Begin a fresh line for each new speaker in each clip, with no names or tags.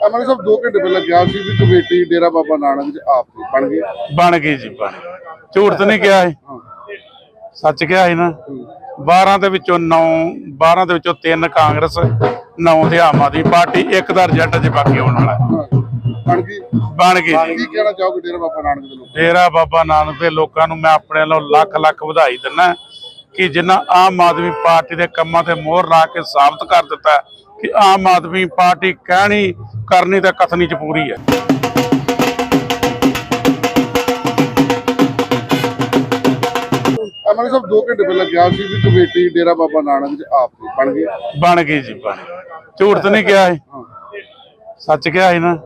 ਅਮਨ ਸਾਹਿਬ 2 ਘੰਟੇ ਪਹਿਲਾਂ ਗਿਆ ਸੀ ਵੀ ਕਮੇਟੀ ਡੇਰਾ ਬਾਬਾ ਨਾਨਕ ਚ ਆਪ ਦੀ ਬਣ ਗਈ।
ਬਣ ਗਈ ਜੀ ਬਣ ਗਈ। ਝੂਠ ਤਾਂ ਨਹੀਂ ਕਿਹਾ ਇਹ।
ਹਾਂ।
ਸੱਚ ਕਿਹਾ ਸੀ ਨਾ। 12 ਦੇ ਵਿੱਚੋਂ 9 12 ਦੇ ਵਿੱਚੋਂ 3 ਕਾਂਗਰਸ 9 ਤੇ ਆਮ ਆਦਮੀ ਪਾਰਟੀ ਇੱਕ ਦਾ ਰਿਜ਼ਲਟ ਜੇ ਬਾਕੀ ਆਉਣ ਵਾਲਾ। ਹੈ।
ਹਾਂ। ਬਣ ਗਈ
ਬਣ ਗਈ। ਜੀ।
ਕੀ ਕਹਿਣਾ ਚਾਹੋਗੇ ਡੇਰਾ ਬਾਬਾ ਨਾਨਕ ਦੇ ਲੋਕ
ਡੇਰਾ ਬਾਬਾ ਨਾਨਕ ਦੇ ਲੋਕਾਂ ਨੂੰ ਮੈਂ ਆਪਣੇ ਵੱਲੋਂ ਲੱਖ ਲੱਖ ਵਧਾਈ ਦਿੰਦਾ ਕਿ ਜਿਨ੍ਹਾਂ ਆਮ ਆਦਮੀ ਪਾਰਟੀ ਦੇ ਕੰਮਾਂ ਤੇ ਮੋਹਰ ਲਾ ਕੇ ਸਾਬਤ ਕਰ ਦਿੱਤਾ ਹੈ ਕਿ ਆਮ ਆਦਮੀ ਪਾਰਟੀ ਕਹਿਣੀ ਕਰਨੀ ਤੇ ਕਥਨੀ ਚ ਪੂਰੀ ਹੈ।
ਅਮਨ ਸਾਹਿਬ 2 ਘੰਟੇ ਪਹਿਲਾਂ ਗਿਆ ਸੀ ਵੀ ਕਮੇਟੀ ਡੇਰਾ ਬਾਬਾ ਨਾਨਕ ਚ ਆਪ ਦੀ ਬਣ ਗਈ।
ਬਣ ਗਈ ਜੀ ਬਣ। ਝੂਠ ਤਾਂ ਨਹੀਂ ਕਿਹਾ
ਹਾਂ।
ਸੱਚ ਕਿਹਾ ਸੀ ਨਾ।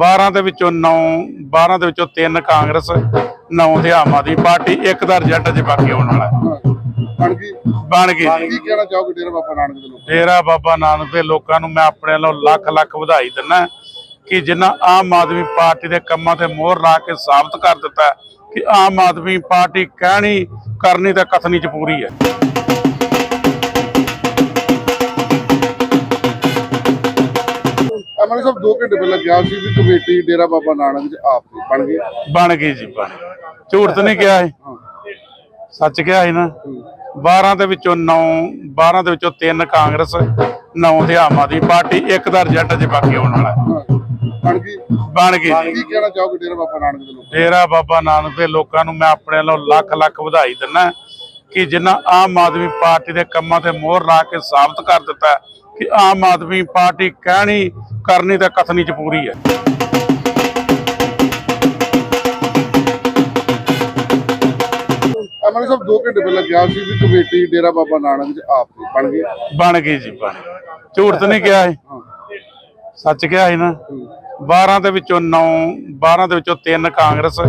12 ਦੇ ਵਿੱਚੋਂ 9 12 ਦੇ ਵਿੱਚੋਂ 3 ਕਾਂਗਰਸ 9 ਤੇ ਆਮ ਆਦਮੀ ਪਾਰਟੀ ਇੱਕ ਦਾ ਰਿਜ਼ਲਟ ਜੇ ਬਾਕੀ ਆਉਣ ਵਾਲਾ ਹੈ।
ਹਾਂ। ਬਣ ਗਈ।
ਬਣ ਗਈ। ਜੀ
ਕੀ ਕਹਿਣਾ ਚਾਹੋਗੇ ਡੇਰਾ ਬਾਬਾ ਨਾਨਕ ਦੇ ਲੋਕ
ਡੇਰਾ ਬਾਬਾ ਨਾਨਕ ਦੇ ਲੋਕਾਂ ਨੂੰ ਮੈਂ ਆਪਣੇ ਵੱਲੋਂ ਲੱਖ ਲੱਖ ਵਧਾਈ ਦਿੰਦਾ ਕਿ ਜਿਨ੍ਹਾਂ ਆਮ ਆਦਮੀ ਪਾਰਟੀ ਦੇ ਕੰਮਾਂ ਤੇ ਮੋਹਰ ਲਾ ਕੇ ਸਾਬਤ ਕਰ ਦਿੱਤਾ ਹੈ ਕਿ ਆਮ ਆਦਮੀ ਪਾਰਟੀ ਕਹਿਣੀ ਕਰਨੀ ਤੇ ਕਥਨੀ ਚ ਪੂਰੀ ਹੈ।
ਅਮਨ ਸਾਹਿਬ 2 ਘੰਟੇ ਪਹਿਲਾਂ ਗਿਆ ਸੀ ਵੀ ਕਮੇਟੀ ਡੇਰਾ ਬਾਬਾ ਨਾਨਕ ਚ ਆਪ ਦੀ ਬਣ ਗਈ।
ਬਣ ਗਈ ਜੀ ਬਣ ਗਈ। ਝੂਠ ਤਾਂ ਨਹੀਂ ਕਿਹਾ
ਹਾਂ।
ਸੱਚ ਕਿਹਾ ਸੀ ਨਾ? 12 ਦੇ ਵਿੱਚੋਂ 9 12 ਦੇ ਵਿੱਚੋਂ 3 ਕਾਂਗਰਸ 9 ਤੇ ਆਮ ਆਦਮੀ ਪਾਰਟੀ ਇੱਕ ਦਾ ਰਿਜ਼ਲਟ ਜੇ ਬਾਕੀ ਆਉਣ ਵਾਲਾ ਹੈ।
ਬਣ ਗਈ।
ਬਣ ਗਈ।
ਕੀ ਕਹਿਣਾ ਚਾਹੋਗੇ ਡੇਰਾ ਬਾਬਾ ਨਾਨਕ ਦੇ ਲੋਕ
ਡੇਰਾ ਬਾਬਾ ਨਾਨਕ ਦੇ ਲੋਕਾਂ ਨੂੰ ਮੈਂ ਆਪਣੇ ਵੱਲੋਂ ਲੱਖ ਲੱਖ ਵਧਾਈ ਦਿੰਦਾ ਕਿ ਜਿਨ੍ਹਾਂ ਆਮ ਆਦਮੀ ਪਾਰਟੀ ਦੇ ਕੰਮਾਂ ਤੇ ਮੋਹਰ ਲਾ ਕੇ ਸਾਬਤ ਕਰ ਦਿੱਤਾ ਕਿ ਆਮ ਆਦਮੀ ਪਾਰਟੀ ਕਹਿਣੀ ਕਰਨੀ ਤੇ ਕਥਨੀ ਚ ਪੂਰੀ ਹੈ।
ਅਮਨ ਸਾਹਿਬ 2 ਘੰਟੇ ਪਹਿਲਾਂ ਗਿਆ ਸੀ ਵੀ ਕਮੇਟੀ ਡੇਰਾ ਬਾਬਾ ਨਾਨਕ ਚ ਆਪ ਦੀ ਬਣ ਗਈ।
ਬਣ ਗਈ ਜੀ ਬਣ ਗਈ। ਝੂਠ ਤਾਂ ਨਹੀਂ ਕਿਹਾ ਇਹ। ਸੱਚ ਕਿਹਾ ਸੀ ਨਾ। 12 ਦੇ ਵਿੱਚੋਂ 9 12 ਦੇ ਵਿੱਚੋਂ 3 ਕਾਂਗਰਸ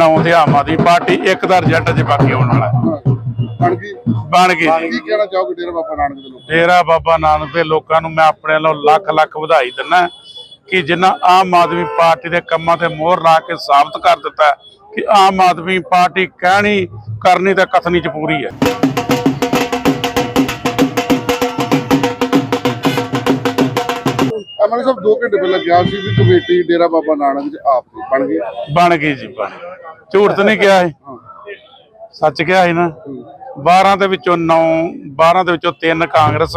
9 ਤੇ ਆਮ ਆਦਮੀ ਪਾਰਟੀ ਇੱਕ ਦਾ ਰਿਜ਼ਲਟ ਜੇ ਬਾਕੀ ਆਉਣ ਵਾਲਾ। ਹਾਂ।
ਬਣ ਗਈ।
ਬਣ ਗਈ। ਜੀ
ਕੀ ਕਹਿਣਾ ਚਾਹੋਗੇ ਡੇਰਾ ਬਾਬਾ ਨਾਨਕ ਦੇ ਲੋਕ
ਡੇਰਾ ਬਾਬਾ ਨਾਨਕ ਦੇ ਲੋਕਾਂ ਨੂੰ ਮੈਂ ਆਪਣੇ ਵੱਲੋਂ ਲੱਖ ਲੱਖ ਵਧਾਈ ਦਿੰਦਾ ਕਿ ਜਿਨ੍ਹਾਂ ਆਮ ਆਦਮੀ ਪਾਰਟੀ ਦੇ ਕੰਮਾਂ ਤੇ ਮੋਹਰ ਲਾ ਕੇ ਸਾਬਤ ਕਰ ਦਿੱਤਾ ਹੈ ਕਿ ਆਮ ਆਦਮੀ ਪਾਰਟੀ ਕਹਿਣੀ ਕਰਨੀ ਤੇ ਕਥਨੀ ਚ ਪੂਰੀ ਹੈ।
ਅਮਨ ਸਾਹਿਬ 2 ਘੰਟੇ ਪਹਿਲਾਂ ਗਿਆ ਸੀ ਵੀ ਕਮੇਟੀ ਡੇਰਾ ਬਾਬਾ ਨਾਨਕ ਚ ਆਪ ਦੀ ਬਣ ਗਈ।
ਬਣ ਗਈ ਜੀ ਬਣ ਗਈ। ਝੂਠ ਤਾਂ ਨਹੀਂ ਕਿਹਾ
ਹਾਂ।
ਸੱਚ ਕਿਹਾ ਸੀ ਨਾ। 12 ਦੇ ਵਿੱਚੋਂ 9 12 ਦੇ ਵਿੱਚੋਂ 3 ਕਾਂਗਰਸ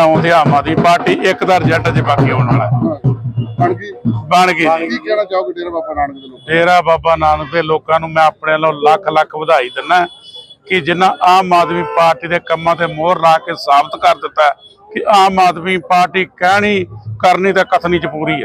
9 ਤੇ ਆਮ ਆਦਮੀ ਪਾਰਟੀ ਇੱਕ ਦਾ ਰਿਜ਼ਲਟ ਜੇ ਬਾਕੀ ਆਉਣ ਵਾਲਾ ਹੈ।
ਬਣ ਗਈ?
ਬਣ ਗਈ। ਜੀ
ਕੀ ਕਹਿਣਾ ਚਾਹੋਗੇ ਡੇਰਾ ਬਾਬਾ ਨਾਨਕ ਦੇ ਲੋਕ
ਡੇਰਾ ਬਾਬਾ ਨਾਨਕ ਦੇ ਲੋਕਾਂ ਨੂੰ ਮੈਂ ਆਪਣੇ ਵੱਲੋਂ ਲੱਖ ਲੱਖ ਵਧਾਈ ਦਿੰਦਾ ਕਿ ਜਿਨ੍ਹਾਂ ਆਮ ਆਦਮੀ ਪਾਰਟੀ ਦੇ ਕੰਮਾਂ ਤੇ ਮੋਹਰ ਲਾ ਕੇ ਸਾਬਤ ਕਰ ਦਿੱਤਾ ਕਿ ਆਮ ਆਦਮੀ ਪਾਰਟੀ ਕਹਿਣੀ ਕਰਨੀ ਤੇ ਕਥਨੀ ਚ ਪੂਰੀ ਹੈ।